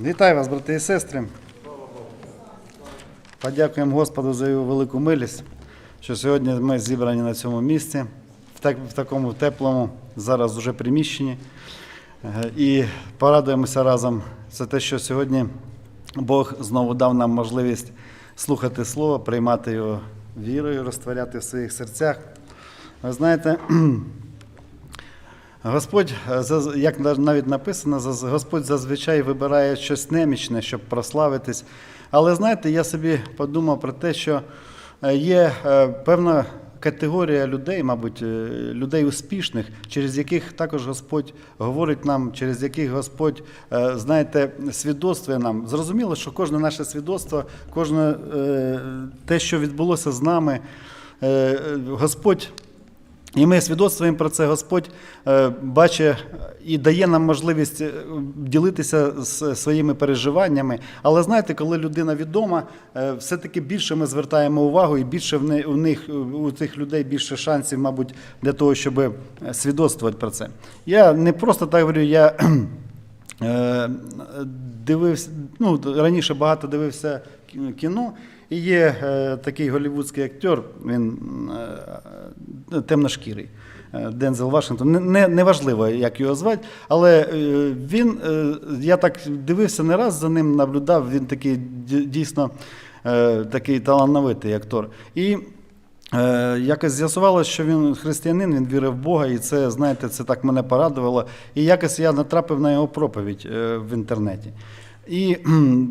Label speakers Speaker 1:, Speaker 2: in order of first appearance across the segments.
Speaker 1: Вітаю вас, брати і сестри. Подякуємо Господу за його велику милість, що сьогодні ми зібрані на цьому місці, в, так, в такому теплому, зараз уже приміщенні. Е, І порадуємося разом за те, що сьогодні Бог знову дав нам можливість слухати Слово, приймати його вірою, розтворяти в своїх серцях. Ви знаєте, Господь, е, як навіть написано, Господь зазвичай вибирає щось немічне, щоб прославитись. Але знаєте, я собі подумав про те, що е, є е, певна категорія людей, мабуть, людей успішних, через яких також Господь говорить нам, через яких Господь, знаєте, свідоцтвує нам. Зрозуміло, що кожне наше свідоцтво, кожне те, що відбулося з нами, Господь. І ми свідоцтвуємо про це. Господь е, бачить і дає нам можливість е, ділитися з своїми переживаннями. Але знаєте, коли людина відома, е, все-таки більше ми звертаємо увагу, і більше в них у цих людей більше шансів, мабуть, для того, щоб свідоцтвувати про це. Я не просто так говорю, я. Е, Дивився, ну, раніше багато дивився кіно, і є е, такий голівудський актер, він е, темношкірий. Дензел Вашингтон. Не, не, неважливо, як його звати, але він, я так дивився не раз за ним, наблюдав, він такий дійсно такий талановитий актор. І Якось з'ясувалося, що він християнин, він вірив в Бога, і це, знаєте, це так мене порадувало. І якось я натрапив на його проповідь е, в інтернеті. І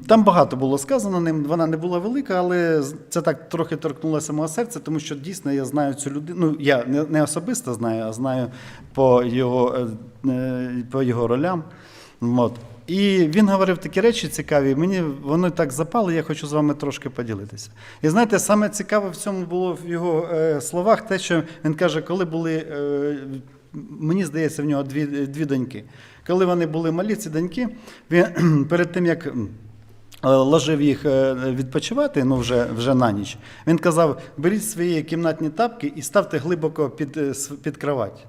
Speaker 1: там багато було сказано ним, вона не була велика, але це так трохи торкнулося мого серця, тому що дійсно я знаю цю людину. Ну, я не, особисто знаю, а знаю по його, е, е, по його ролям. От. І він говорив такі речі цікаві, мені вони так запали, я хочу з вами трошки поділитися. І знаєте, саме цікаве в цьому було в його е, словах те, що він каже, коли були, е, мені здається, в нього дві, дві доньки. Коли вони були малі, ці доньки, він перед тим як. е, Ложив їх відпочивати, ну вже, вже на ніч. Він казав: беріть свої кімнатні тапки і ставте глибоко під, під кровать.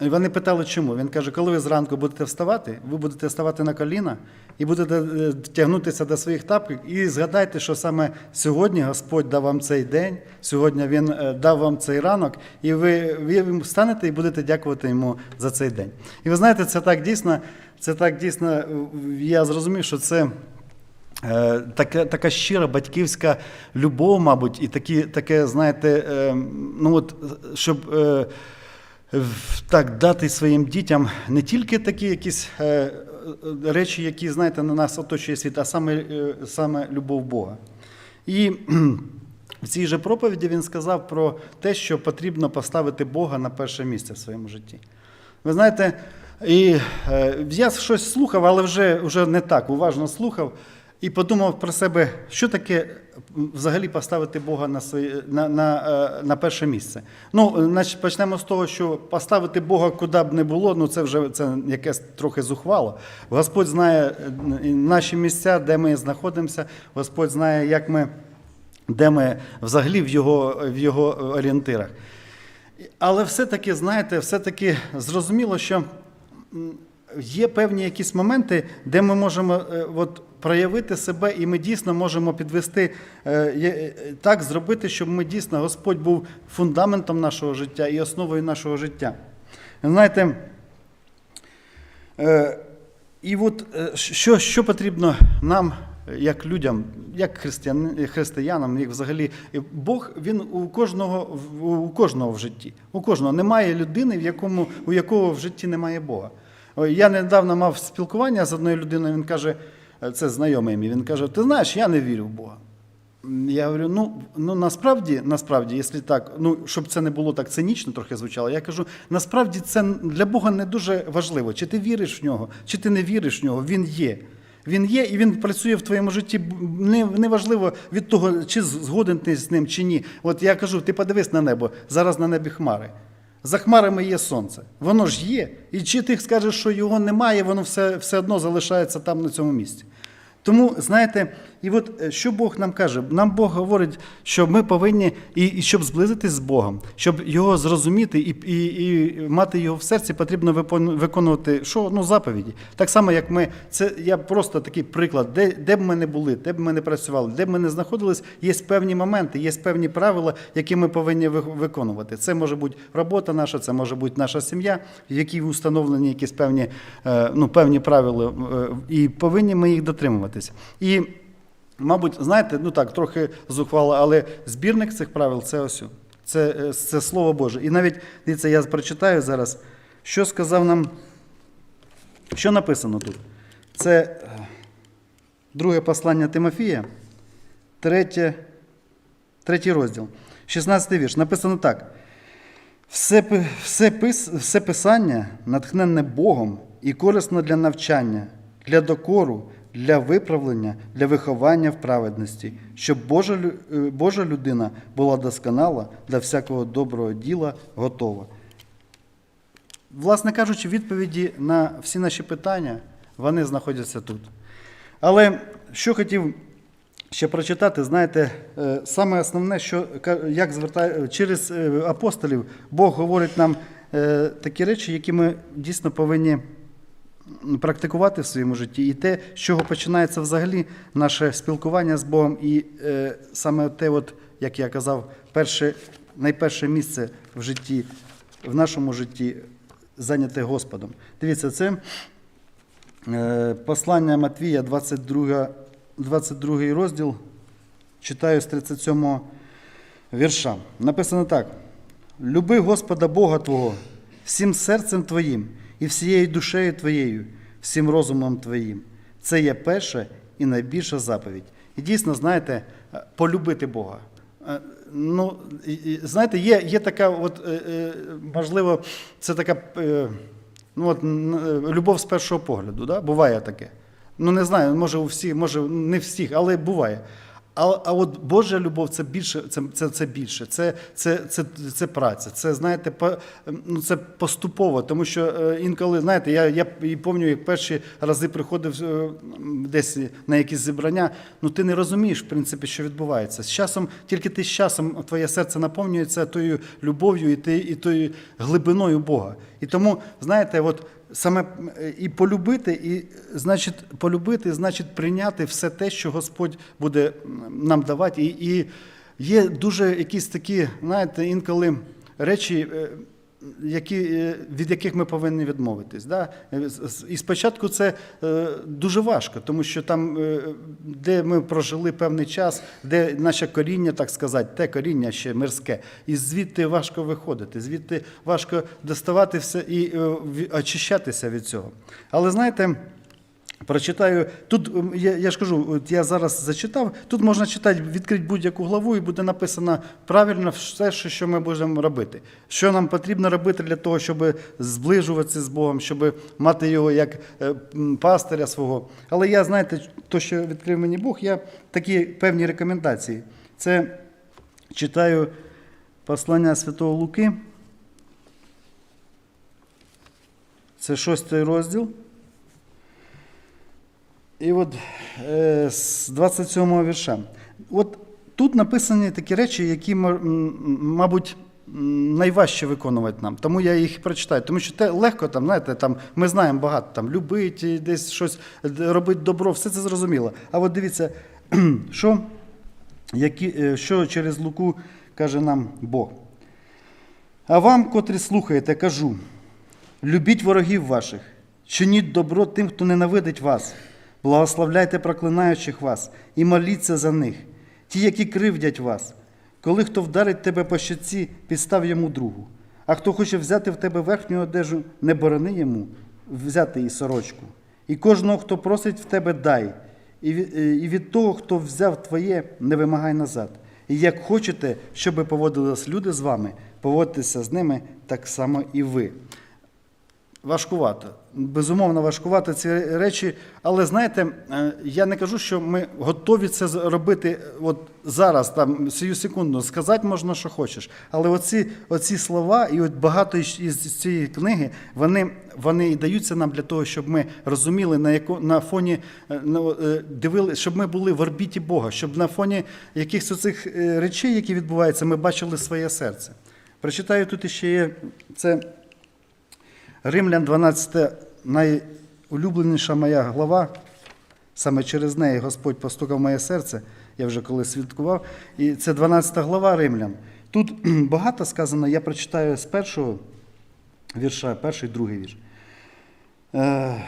Speaker 1: Вони питали, чому. Він каже, коли ви зранку будете вставати, ви будете вставати на коліна і будете е, тягнутися до своїх тапків. І згадайте, що саме сьогодні Господь дав вам цей день, сьогодні Він е, дав вам цей ранок, і ви, ви встанете і будете дякувати йому за цей день. І ви знаєте, це так дійсно, це так дійсно, я зрозумів, що це. Е, Така, така щира батьківська любов, мабуть, і такі, таке, знаєте, ну от, щоб так дати своїм дітям не тільки такі якісь е, е, речі, які, знаєте, на нас оточує світ, а саме, е, саме любов Бога. І в цій же проповіді він сказав про те, що потрібно поставити Бога на перше місце в своєму житті. Ви знаєте, і я щось слухав, але вже, вже не так уважно слухав, і подумав про себе, що таке взагалі поставити Бога на, своє, на, на, е, на перше місце. Ну, значить, почнемо з того, що поставити Бога куди б не було, ну це вже це якесь трохи зухвало. Господь знає е, наші місця, де ми знаходимося, Господь знає, як ми, де ми взагалі в його, в його орієнтирах. Але все-таки, знаєте, все-таки зрозуміло, що є певні якісь моменти, де ми можемо е, от, проявити себе, і ми дійсно можемо підвести е, е, так, зробити, щоб ми дійсно Господь був фундаментом нашого життя і основою нашого життя. Знаєте, І от що, що потрібно нам, як людям, як християн, християнам, як взагалі, Бог він у кожного, у кожного в житті. У кожного немає людини, в якому, у якого в житті немає Бога. Я недавно мав спілкування з одною людиною, він каже, це знайомий мій, він каже: Ти знаєш, я не вірю в Бога. Я говорю, ну, ну насправді, насправді, якщо так, ну щоб це не було так цинічно, трохи звучало, я кажу, насправді це для Бога не дуже важливо, чи ти віриш в нього, чи ти не віриш в нього. Він є. Він є і він працює в твоєму житті. Не, неважливо від того, чи згоден ти з ним, чи ні. От я кажу, ти подивись на небо, зараз на небі хмари. За хмарами є сонце. Воно ж є. І чи ти скажеш, що його немає, воно все, все одно залишається там на цьому місці. Тому, знаєте, і от е, що Бог нам каже? Нам Бог говорить, що ми повинні, і, і щоб зблизитись з Богом, щоб його зрозуміти і, і, і мати його в серці, потрібно виконувати що? Ну, заповіді. Так само, як ми, це я просто такий приклад, де, де б ми не були, де б ми не працювали, де б ми не знаходились, є певні моменти, є певні правила, які ми повинні виконувати. Це може бути робота наша, це може бути наша сім'я, в якій установлені якісь певні, е, ну, певні правила, е, і повинні ми їх дотримуватись. І, мабуть, знаєте, ну так, трохи зухвало, але збірник цих правил це ось. Це, е, це Слово Боже. І навіть, дивіться, я прочитаю зараз, що сказав нам, що написано тут. Це е, друге послання Тимофія, третє, третій розділ, 16 вірш. Написано так. Все, все, пис, все писання натхненне Богом і корисно для навчання, для докору, для виправлення, для виховання в праведності, щоб Божа, е, Божа людина була досконала для всякого доброго діла готова. Власне кажучи, відповіді на всі наші питання вони знаходяться тут. Але що хотів ще прочитати, знаєте, е, саме основне, що як звертає через е, апостолів Бог говорить нам такі речі, які ми дійсно повинні практикувати в своєму житті, і те, з чого починається взагалі наше спілкування з Богом, і е, саме те, от, як я казав, перше, найперше місце в житті, в нашому житті зайняте Господом. Дивіться, це е, послання Матвія, 22, 22 розділ, читаю з 37 вірша. Написано так: Люби Господа Бога Твого всім серцем Твоїм і всією душею Твоєю, всім розумом Твоїм. Це є перша і найбільша заповідь. І дійсно, знаєте, е, полюбити Бога. Е, Ну, знаєте, є, є така, от, е, можливо, це така ну, от, любов з першого погляду. Да? Буває таке. Ну, не знаю, може у всіх, може не всіх, але буває. А, а от Божа любов це більше, це, це, це більше, це, це, це, це праця. Це, знаєте, по, ну, це поступово, тому що е, інколи, знаєте, я, я і пам'ятаю, як перші рази приходив е, десь на якісь зібрання, ну ти не розумієш, в принципі, що відбувається. З часом, тільки ти з часом твоє серце наповнюється тою любов'ю і, ти, і тою глибиною Бога. І тому, знаєте, от саме е, і полюбити, і значить, полюбити, значить прийняти все те, що Господь буде нам давати. І, і є дуже якісь такі, знаєте, інколи речі. Які, е, від яких ми повинні відмовитись. Да? Е, І спочатку це е, дуже важко, тому що там, де ми прожили певний час, де наше коріння, так сказати, те коріння ще мирське, і звідти важко виходити, звідти важко доставати все і очищатися від цього. Але знаєте, Прочитаю тут. Я, я ж кажу, от я зараз зачитав. Тут можна читати, відкрити будь-яку главу, і буде написано правильно все, що що ми будемо робити. Що нам потрібно робити для того, щоб зближуватися з Богом, щоб мати його як е, пастиря свого. Але я, знаєте, то, що відкрив мені Бог, я такі певні рекомендації. Це читаю послання Святого Луки. Це шостий розділ. І от е, з 27 вірша. От тут написані такі речі, які, мабуть, найважче виконувати нам. Тому я їх прочитаю. Тому що те легко там, знаєте, там ми знаємо багато там любити, десь щось робити добро, все це зрозуміло. А от дивіться, що, які, е, що через Луку каже нам Бог. А вам, котрі слухаєте, кажу: любіть ворогів ваших, чиніть добро тим, хто ненавидить вас, благословляйте проклинаючих вас і моліться за них, ті, які кривдять вас. Коли хто вдарить тебе по щоці, підстав йому другу. А хто хоче взяти в тебе верхню одежу, не борони йому взяти і сорочку. І кожного, хто просить в тебе, дай, і від, того, хто взяв твоє, не вимагай назад. І як хочете, щоб поводились люди з вами, поводьтеся з ними так само і ви. Важкувато. Безумовно, важкувато ці речі. Але знаєте, е, я не кажу, що ми готові це робити от зараз, там, сію секунду. Сказати можна, що хочеш. Але оці, оці слова, і от багато із, цієї книги, вони, вони і даються нам для того, щоб ми розуміли, на, яко, на фоні е, ну, е, дивили, щоб ми були в орбіті Бога, щоб на фоні якихось оцих е, речей, які відбуваються, ми бачили своє серце. Прочитаю тут ще є це. Римлян 12 найулюбленіша моя глава. Саме через неї Господь постукав моє серце, я вже коли свідкував. І це 12 глава Римлян. Тут багато сказано, я прочитаю з першого вірша, перший, другий вірш. Е,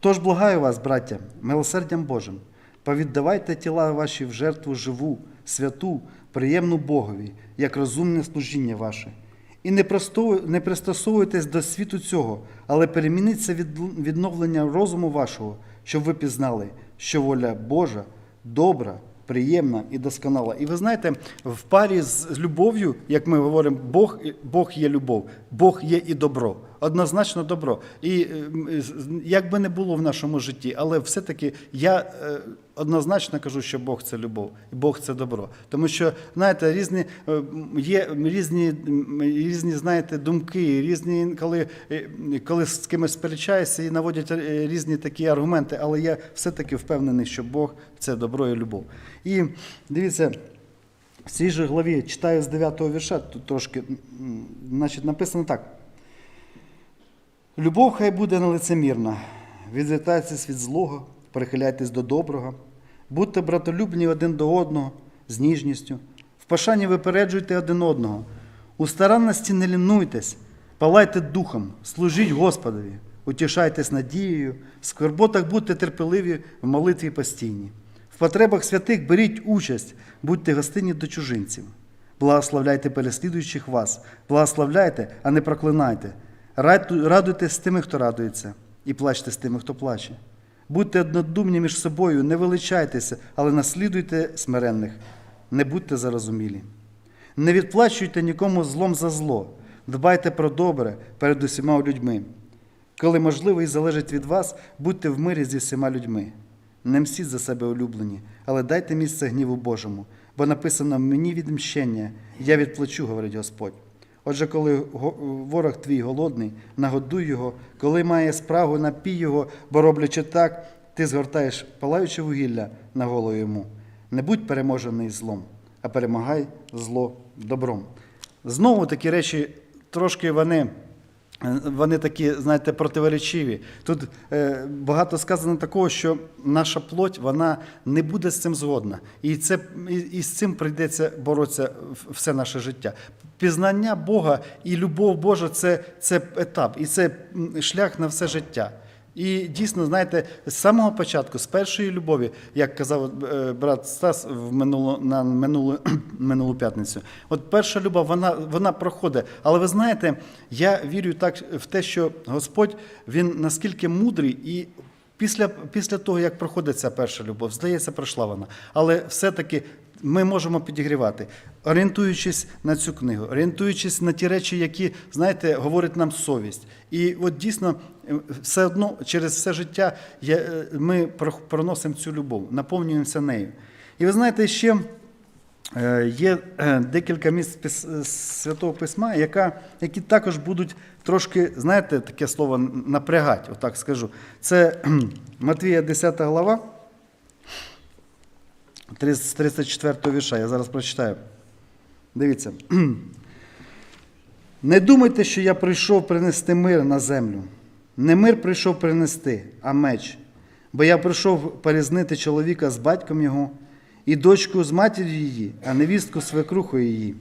Speaker 1: Тож благаю вас, браття, милосердям Божим, повіддавайте тіла ваші в жертву живу, святу, приємну Богові, як розумне служіння ваше. І не, пристосовуйтесь до світу цього, але перемініться від відновлення розуму вашого, щоб ви пізнали, що воля Божа добра, приємна і досконала. І ви знаєте, в парі з любов'ю, як ми говоримо, Бог, Бог є любов, Бог є і добро. Однозначно добро. І е, з- як би не було в нашому житті, але все-таки я е, однозначно кажу, що Бог це любов, і Бог це добро. Тому що, знаєте, різні е, є різні, різні знаєте, думки, різні, коли, е, коли з кимось сперечаєшся і наводять е, різні такі аргументи, але я все-таки впевнений, що Бог це добро і любов. І дивіться. В цій же главі читаю з 9 вірша, тут трошки, значить, написано так. Любов хай буде нелицемірна, відвертайтесь від злого, перехиляйтесь до доброго, будьте братолюбні один до одного з ніжністю, в пошані випереджуйте один одного, у старанності не лінуйтесь, палайте духом, служіть Господові, утішайтесь надією, в скорботах будьте терпеливі, в молитві постійні. В потребах святих беріть участь, будьте гостинні до чужинців. Благословляйте переслідуючих вас, благословляйте, а не проклинайте. Раду- Радуйтесь з тими, хто радується, і плачте з тими, хто плаче. Будьте однодумні між собою, не величайтеся, але наслідуйте смиренних, не будьте зарозумілі. Не відплачуйте нікому злом за зло, дбайте про добре перед усіма людьми. Коли можливо і залежить від вас, будьте в мирі зі всіма людьми. Не мстіть за себе улюблені, але дайте місце гніву Божому, бо написано мені відмщення, я відплачу, говорить Господь. Отже, коли ворог твій голодний, нагодуй його, коли має спрагу, напій його, бо роблячи так, ти згортаєш палаюче вугілля на голову йому. Не будь переможений злом, а перемагай зло добром. Знову такі речі трошки вони. Вони такі, знаєте, противоречиві. Тут е, багато сказано такого, що наша плоть вона не буде з цим згодна. І, це, і, і з цим прийдеться боротися все наше життя. Пізнання Бога і любов Божа це, це етап, і це шлях на все життя. І дійсно, знаєте, з самого початку, з першої любові, як казав е, брат Стас в минулу, на минулу, минулу п'ятницю, от перша любов, вона, вона проходить. Але ви знаєте, я вірю так в те, що Господь він наскільки мудрий і. Після, після того, як проходить ця перша любов, здається, пройшла вона. Але все-таки ми можемо підігрівати, орієнтуючись на цю книгу, орієнтуючись на ті речі, які, знаєте, говорить нам совість. І от дійсно, е, все одно через все життя е, ми проносимо цю любов, наповнюємося нею. І ви знаєте, ще е, є декілька місць Святого Письма, яка, які також будуть трошки, знаєте, таке слово напрягати, отак скажу. Це Матвія 10 глава. 30 34 вірша, я зараз прочитаю. Дивіться. Не думайте, що я прийшов принести мир на землю. Не мир прийшов принести, а меч. Бо я прийшов порізнити чоловіка з батьком його, і дочку з матір'ю її, а невістку з свекрухою її.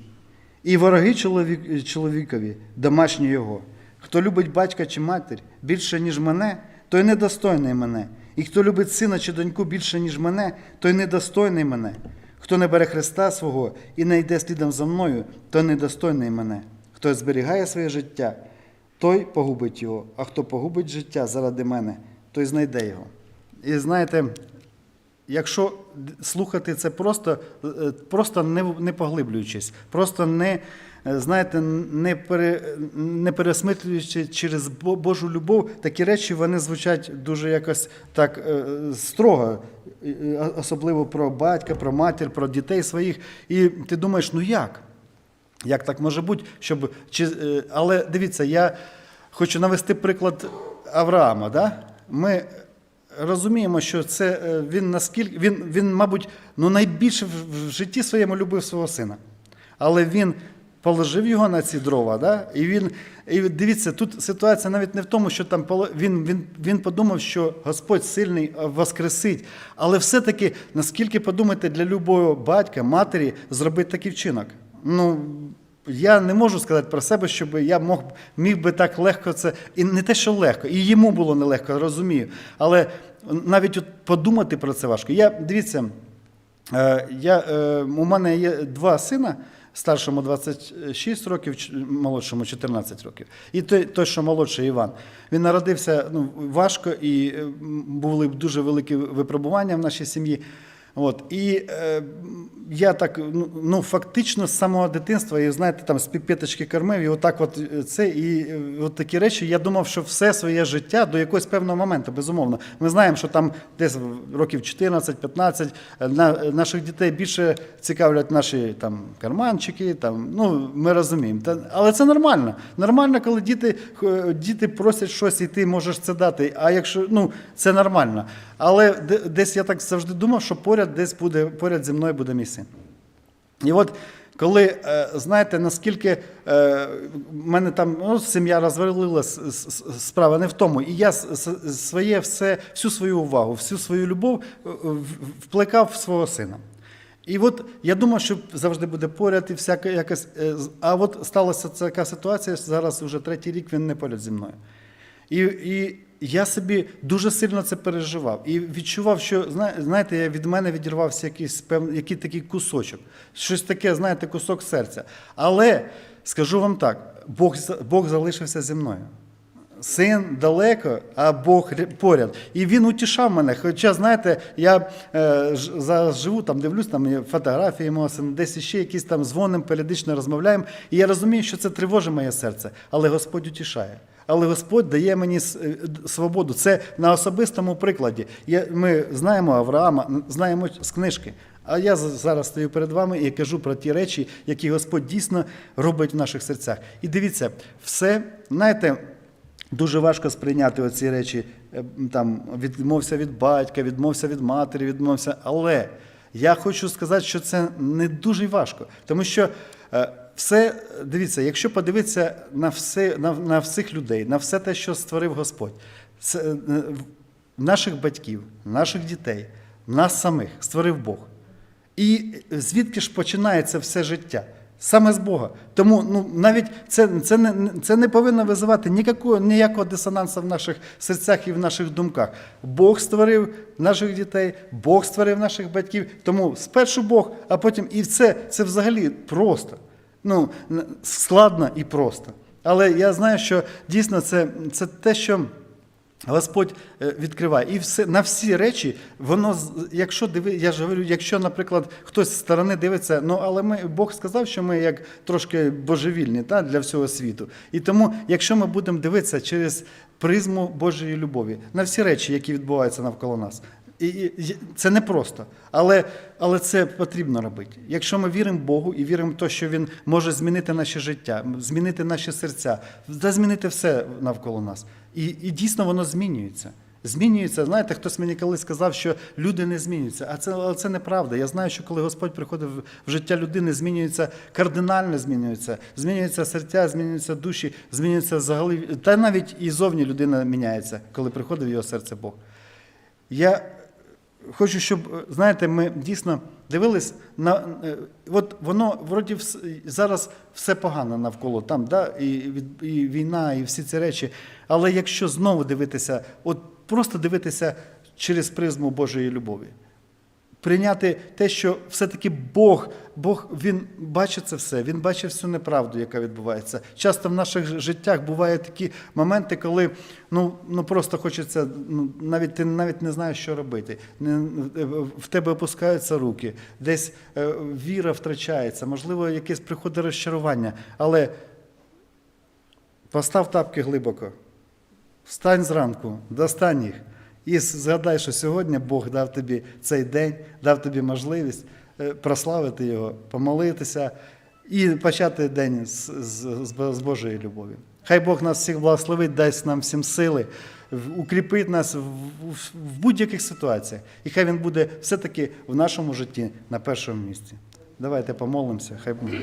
Speaker 1: І вороги чоловік, чоловікові, домашні його. Хто любить батька чи матір більше, ніж мене, той недостойний мене. І хто любить сина чи доньку більше, ніж мене, той недостойний мене. Хто не бере Христа свого і не йде слідом за мною, той недостойний мене. Хто зберігає своє життя, той погубить його, а хто погубить життя заради мене, той знайде його. І знаєте, Якщо слухати це просто, е, просто не, не поглиблюючись, просто не, е, знаєте, не, пере, не пересмислюючи через Божу любов, такі речі вони звучать дуже якось так е, строго, особливо про батька, про матір, про дітей своїх. І ти думаєш, ну як? Як так може бути? Щоб, чи, але дивіться, я хочу навести приклад Авраама. Да? Ми розуміємо, що це е, він наскільки він, він мабуть, ну найбільше в житті своєму любив свого сина. Але він положив його на ці дрова, да? і він. І дивіться, тут ситуація навіть не в тому, що там він, він, він подумав, що Господь сильний воскресить. Але все-таки, наскільки подумайте, для любого батька, матері зробити такий вчинок. Ну, я не можу сказати про себе, щоб я мог, міг би так легко це. І не те, що легко, і йому було нелегко, розумію. Але навіть от подумати про це важко. Я дивіться, е, я, е, у мене є два сина. Старшому 26 років, молодшому 14 років. І той, той, що молодший Іван. Він народився ну, важко і е, були дуже великі випробування в нашій сім'ї. От. І е, я так, ну, ну, фактично з самого дитинства, і знаєте, там з піпеточки кормив, і отак от е, це, і е, от такі речі, я думав, що все своє життя до якогось певного моменту, безумовно. Ми знаємо, що там десь років 14-15 е, на, наших дітей більше цікавлять наші там карманчики, там, ну, ми розуміємо. Та, але це нормально. Нормально, коли діти, діти просять щось, і ти можеш це дати. А якщо, ну, це нормально. Але десь я так завжди думав, що поряд десь буде, поряд зі мною буде мій син. І от коли, е, знаєте, наскільки е, в мене там ну, сім'я с- справа не в тому. І я своє все, всю свою увагу, всю свою любов е, вплекав в свого сина. І от я думав, що завжди буде поряд і всяке якось. А от сталася така ситуація, зараз вже третій рік він не поряд зі мною. І, і я собі дуже сильно це переживав і відчував, що зна- знаєте, я від мене відірвався якийсь певний який такий кусочок, щось таке, знаєте, кусок серця. Але скажу вам так: Бог, Бог залишився зі мною. Син далеко, а Бог поряд. І він утішав мене. Хоча, знаєте, я е, ж- зараз живу, там дивлюсь, там є фотографії мого сина, десь ще якісь там дзвонимо, періодично розмовляємо. І я розумію, що це тривожить моє серце, але Господь утішає. Але Господь дає мені е, свободу. Це на особистому прикладі. Ми знаємо Авраама, знаємо з книжки. А я зараз стою перед вами і кажу про ті речі, які Господь дійсно робить в наших серцях. І дивіться, все, знаєте. Дуже важко сприйняти оці речі, е, там, відмовся від батька, відмовся від матері, відмовся. Але я хочу сказати, що це не дуже важко. Тому що е, все, дивіться, якщо подивитися на, все, на, на всіх людей, на все те, що створив Господь, це, е, наших батьків, наших дітей, нас самих створив Бог. І звідки ж починається все життя? Саме з Бога. Тому ну, навіть це, це, не, це не повинно визивати ніякого, ніякого дисонансу в наших серцях і в наших думках. Бог створив наших дітей, Бог створив наших батьків. Тому спершу Бог, а потім і це, це взагалі просто. Ну, складно і просто. Але я знаю, що дійсно це, це те, що. Господь е, відкриває. І все, на всі речі, воно, якщо диви, я ж говорю, якщо, наприклад, хтось з сторони дивиться, ну але ми, Бог сказав, що ми як трошки божевільні та, для всього світу. І тому, якщо ми будемо дивитися через призму Божої любові на всі речі, які відбуваються навколо нас, і, це не просто, але, але це потрібно робити. Якщо ми віримо Богу і віримо в те, що Він може змінити наше життя, змінити наші серця, та змінити все навколо нас. І, і дійсно воно змінюється. Змінюється. Знаєте, хтось мені колись сказав, що люди не змінюються. А це, але це неправда. Я знаю, що коли Господь приходить в- в життя людини, змінюється кардинально змінюється. Змінюється серця, змінюються душі, змінюється взагалі. Та навіть і зовні людина міняється, коли приходить в його серце Бог. Я хочу, щоб, е, знаєте, ми дійсно дивились на. е, От воно вроді зараз все погано навколо там, да? і, і війна, і всі ці речі. Але якщо знову дивитися, от просто дивитися через призму Божої любові. Прийняти те, що все-таки Бог, Бог він бачить це все, він бачить всю неправду, яка відбувається. Часто в наших життях бувають такі моменти, коли ну, ну просто хочеться, ну, навіть ти навіть не знаєш, що робити. В тебе опускаються руки, десь е, віра втрачається, можливо, якесь приходить розчарування. Але постав тапки глибоко. Встань зранку, достань їх. І згадай, що сьогодні Бог дав тобі цей день, дав тобі можливість е, прославити його, помолитися і почати день з, з, з Божої любові. Хай Бог нас всіх благословить, дасть нам всім сили, укріпить нас в, в, в будь-яких ситуаціях. І хай Він буде все-таки в нашому житті на першому місці. Давайте помолимося, хай буде.